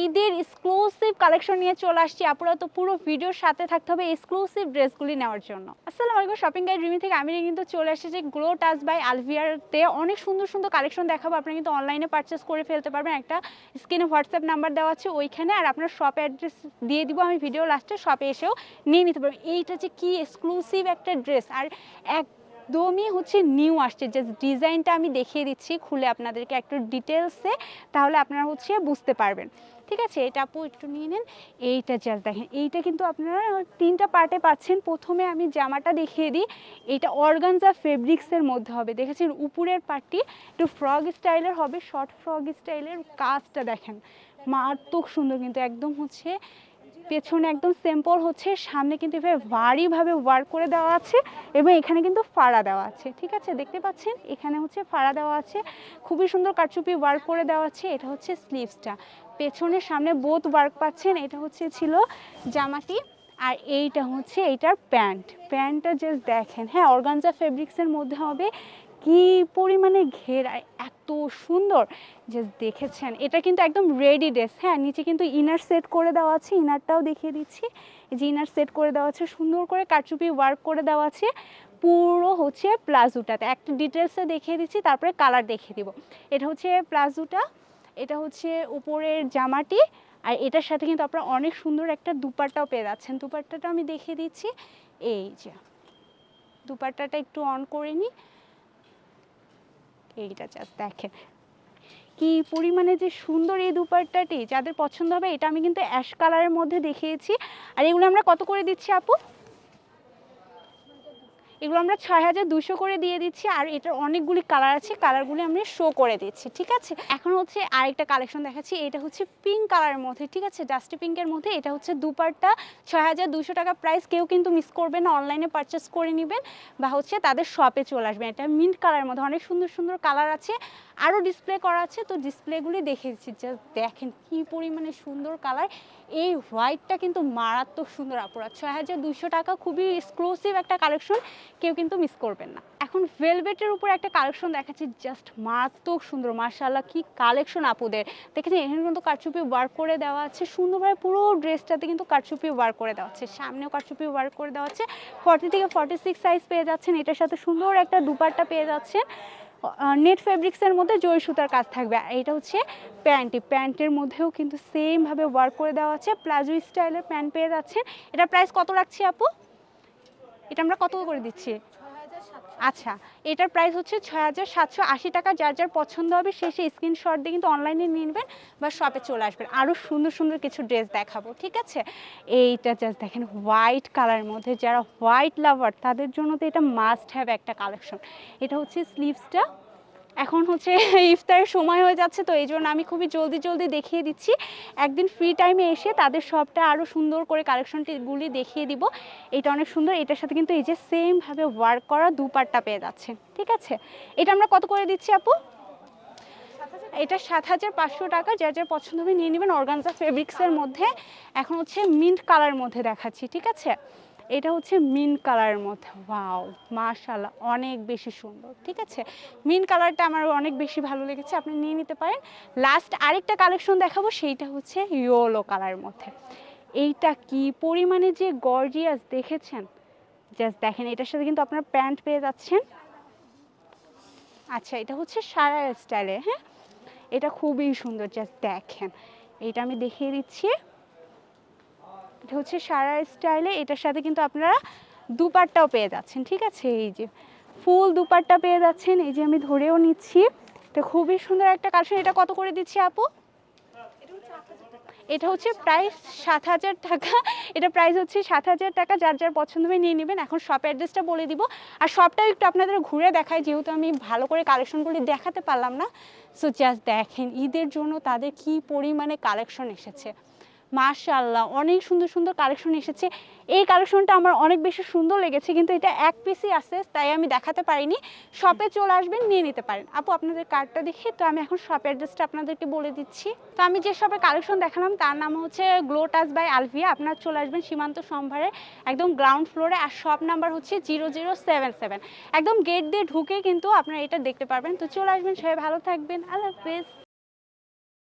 ঈদের exclusive collection নিয়ে চলে আসছি। আপুরা, তো পুরো ভিডিওর সাথে থাকতে হবে এক্সক্লুসিভ ড্রেসগুলি নেওয়ার জন্য। আসসালামু আলাইকুম শপিং গাইড রিমি থেকে আমি কিন্তু চলে এসেছি গ্লো টাচ বাই আলভিয়ারতে অনেক সুন্দর সুন্দর কালেকশন দেখাবো, আপনি কিন্তু অনলাইনে পারচেস করে ফেলতে পারবেন। একটা স্ক্রিনে হোয়াটসঅ্যাপ নাম্বার দেওয়া আছে ওইখানে, আর আপনার শপ অ্যাড্রেস দিয়ে দিব, আমি ভিডিও লাস্টে শপে এসেও নিয়ে নিতে পারবেন এইটা যে কি এক্সক্লুসিভ একটা ড্রেস আর এক একদমই হচ্ছে নিউ আসছে। যে ডিজাইনটা আমি দেখিয়ে দিচ্ছি, খুলে আপনাদেরকে একটু ডিটেলসে তাহলে আপনারা হচ্ছে বুঝতে পারবেন। ঠিক আছে? এটা আপু একটু নিয়ে নেন। এইটা জাস্ট দেখেন, এইটা কিন্তু আপনারা তিনটা পার্টে পাচ্ছেন। প্রথমে আমি জামাটা দেখিয়ে দিই। এটা অর্গানজা ফেব্রিক্সের মধ্যে হবে। দেখেছেন? উপরের পার্টটি একটু ফ্রগ স্টাইলের হবে। শর্ট ফ্রগ স্টাইলের কাজটা দেখেন। মারাত্মক সুন্দর কিন্তু একদম হচ্ছে পেছনে একদম সিম্পল হচ্ছে, সামনে কিন্তু এভাবে ভারীভাবে ওয়ার্ক করে দেওয়া আছে এবং এখানে কিন্তু ফাড়া দেওয়া আছে, ঠিক আছে? দেখতে পাচ্ছেন? এখানে হচ্ছে ফাড়া দেওয়া আছে, খুবই সুন্দর কারচুপি ওয়ার্ক করে দেওয়া আছে, এটা হচ্ছে স্লিভসটা পেছনে সামনে বোথ ওয়ার্ক পাচ্ছেন, এটা হচ্ছে ছিল জামাটি আর এইটা হচ্ছে এইটার প্যান্ট। প্যান্টটা জাস্ট দেখেন হ্যাঁ অর্গানজা ফেব্রিক্সের মধ্যে হবে। কি পরিমাণে ঘেরা এত সুন্দর। যে দেখেছেন। এটা কিন্তু একদম রেডি ড্রেস হ্যাঁ নিচে কিন্তু ইনার সেট করে দেওয়া আছে। ইনারটাও দেখিয়ে দিচ্ছি। যে ইনার সেট করে দেওয়া আছে, সুন্দর করে কারচুপি ওয়ার্ক করে দেওয়া আছে। পুরো হচ্ছে প্লাজোটাতে। একটা ডিটেলসে দেখিয়ে দিচ্ছি, তারপরে কালার দেখিয়ে দিব। এটা হচ্ছে প্লাজোটা, এটা হচ্ছে উপরের জামাটি, আর এটার সাথে কিন্তু আপনারা অনেক সুন্দর একটা দুপাট্টাও পেয়ে যাচ্ছেন। দুপাট্টাটা আমি দেখিয়ে দিচ্ছি। এই যে, দুপাট্টাটা একটু অন করে নিই। এইটা জাস্ট দেখেন। কি পরিমাণে যে সুন্দর এই দুপাট্টাটি, যাদের পছন্দ হবে, এটা আমি কিন্তু অ্যাশ কালারের মধ্যে দেখিয়েছি। আর এগুলো আমরা কত করে দিচ্ছি আপু? এগুলো আমরা ছয় হাজার দুশো করে দিয়ে দিচ্ছি, আর এটার অনেকগুলি কালার আছে কালারগুলি আমরা শো করে দিচ্ছি, ঠিক আছে? এখন হচ্ছে আরেকটা কালেকশন দেখাচ্ছি, এটা হচ্ছে পিঙ্ক কালারের মধ্যে, ঠিক আছে? ডাস্টি পিঙ্কের মধ্যে, এটা হচ্ছে দুপারটা ছয় হাজার দুশো টাকা প্রাইস কেউ কিন্তু মিস করবেন না অনলাইনে পারচেস করে নেবেন বা হচ্ছে তাদের শপে চলে আসবেন। এটা মিন্ট কালারের মধ্যে, অনেক সুন্দর সুন্দর কালার আছে আরও ডিসপ্লে করা আছে, তো ডিসপ্লেগুলি দেখে দিচ্ছি জাস্ট দেখেন কি পরিমাণে সুন্দর কালার এই হোয়াইটটা কিন্তু মারাত্মক সুন্দর আপুরা ছয় হাজার দুশো টাকা, খুবই এক্সক্লুসিভ একটা কালেকশন কেউ কিন্তু মিস করবেন না। এখন ভেলভেটের উপর একটা কালেকশন দেখাচ্ছি জাস্ট মারাত্মক সুন্দর মার্শাল্লাহ কি কালেকশন আপুদের। দেখেছেন? এখানে কিন্তু কারচুপি ওয়ার্ক করে দেওয়া আছে, সুন্দরভাবে পুরো ড্রেসটাতে কিন্তু কারচুপি ওয়ার্ক করে দেওয়া আছে, সামনেও কারচুপি ওয়ার্ক করে দেওয়া আছে। ফর্টি থেকে ফর্টি সিক্স সাইজ পেয়ে যাচ্ছেন, এটার সাথে সুন্দর একটা দুপাট্টা পেয়ে যাচ্ছেন। নেট ফেব্রিক্সের মধ্যে জয় সুতার কাজ থাকবে এটা হচ্ছে প্যান্টি প্যান্টের মধ্যেও কিন্তু সেমভাবে ওয়ার্ক করে দেওয়া আছে, প্লাজো স্টাইলের প্যান্ট পেয়ে যাচ্ছেন। এটা প্রাইস কত রাখছি আপু? এটা আমরা কত করে দিচ্ছি? আচ্ছা এটার প্রাইস হচ্ছে ছয় হাজার সাতশো আশি টাকা। যার যার পছন্দ হবে সে সেই স্ক্রিনশট দিয়ে কিন্তু অনলাইনে নিয়ে নেবেন বা শপে চলে আসবেন। আরও সুন্দর সুন্দর কিছু ড্রেস দেখাবো, ঠিক আছে? এইটা জাস্ট দেখেন হোয়াইট কালারের মধ্যে, যারা হোয়াইট লাভার তাদের জন্য তো এটা মাস্ট হ্যাভ একটা কালেকশন এটা হচ্ছে স্লিভসটা এখন হচ্ছে ইফতারের সময় হয়ে যাচ্ছে, তো এই জন্য আমি খুবই জলদি জলদি দেখিয়ে দিচ্ছি। একদিন ফ্রি টাইমে এসে তাদের সবটা আরও সুন্দর করে কালেকশনটিগুলি দেখিয়ে দিব। এটা অনেক সুন্দর, এটার সাথে কিন্তু এই যে সেমভাবে ওয়ার্ক করা দুপাট্টা পেয়ে যাচ্ছে, ঠিক আছে? এটা আমরা কত করে দিচ্ছি আপু? এটা সাত হাজার পাঁচশো টাকা, যার যার পছন্দ হবে নিয়ে নেবেন। অর্গানজা ফেব্রিক্সের মধ্যে, এখন হচ্ছে মিন্ট কালার মধ্যে দেখাচ্ছি, ঠিক আছে? এটা হচ্ছে মিন কালারের মধ্যে। ওয়াও মাশাল্লাহ অনেক বেশি সুন্দর, ঠিক আছে? মিন কালারটা আমার অনেক বেশি ভালো লেগেছে, আপনি নিয়ে নিতে পারেন। লাস্ট আরেকটা কালেকশন দেখাবো, সেইটা হচ্ছে ইয়োলো কালারের মধ্যে। এইটা কি পরিমাণে যে গর্জিয়াস দেখেছেন? জাস্ট দেখেন, এটার সাথে কিন্তু আপনার প্যান্ট পেয়ে যাচ্ছেন। আচ্ছা এটা হচ্ছে সারা স্টাইলে হ্যাঁ? এটা খুবই সুন্দর জাস্ট দেখেন। এটা আমি দেখিয়ে দিচ্ছি। এটা হচ্ছে সারা স্টাইলে এটার সাথে কিন্তু আপনারা দুপাট্টাও পেয়ে যাচ্ছেন, ঠিক আছে? এই যে ফুল দুপাট্টা পেয়ে যাচ্ছেন, এই যে আমি ধরেও নিচ্ছি। এটা খুবই সুন্দর একটা কালেকশন। এটা কত করে দিচ্ছি আপু? এটা হচ্ছে প্রাইস সাত হাজার টাকা। এটা প্রাইস হচ্ছে সাত হাজার টাকা। যার যার পছন্দ হবে নিয়ে নেবেন। এখন শপ অ্যাড্রেসটা বলে দিব। আর শপটাও একটু আপনাদের ঘুরে দেখায় যেহেতু আমি ভালো করে কালেকশনগুলি দেখাতে পারলাম না। সো জাস্ট দেখেন, ঈদের জন্য তাদের কি পরিমাণে কালেকশন এসেছে। মাশাল্লাহ অনেক সুন্দর সুন্দর কালেকশন এসেছে। এই কালেকশনটা আমার অনেক বেশি সুন্দর লেগেছে, কিন্তু এটা এক পিসই আছে, তাই আমি দেখাতে পারিনি। শপে চলে আসবেন, নিয়ে নিতে পারেন। আপু, আপনাদের কার্ডটা দেখি, তো আমি এখন শপ অ্যাড্রেসটা আপনাদেরকে বলে দিচ্ছি। তো আমি যে শপের কালেকশন দেখালাম, তার নাম হচ্ছে গ্লোটাস বাই আলভিয়া আপনার চলে আসবেন সীমান্ত সম্ভারে, একদম গ্রাউন্ড ফ্লোরে আর শপ নাম্বার হচ্ছে জিরো জিরো সেভেন সেভেন একদম গেট দিয়ে ঢুকে কিন্তু আপনারা এটা দেখতে পারবেন। তো চলে আসবেন, সবাই ভালো থাকবেন। আল্লাহ হাফেজ।